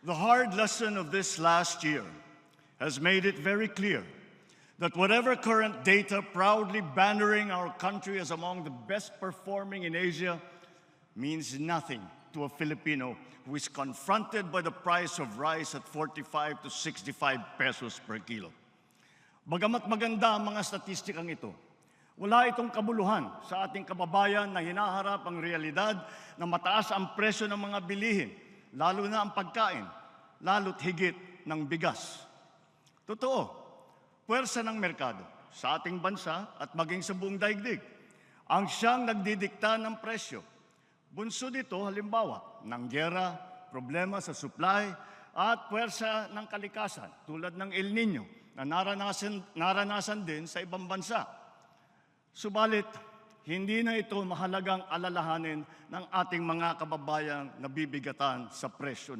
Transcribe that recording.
The hard lesson of this last year has made it very clear that whatever current data proudly bannering our country as among the best performing in Asia means nothing to a Filipino who is confronted by the price of rice at 45 to 65 pesos per kilo. Bagamat maganda ang mga statistikang ito, wala itong kabuluhan sa ating kababayan na hinaharap ang realidad na mataas ang presyo ng mga bilihin, lalo na ang pagkain, lalo't higit ng bigas. Totoo, puwersa ng merkado sa ating bansa at maging sa buong daigdig ang siyang nagdidikta ng presyo. Bunso dito halimbawa ng gera, problema sa supply at puwersa ng kalikasan tulad ng El Nino na naranasan, naranasan din sa ibang bansa. Subalit, hindi na ito mahalagang alalahanin ng ating mga kababayang nabibigatan sa presyo ng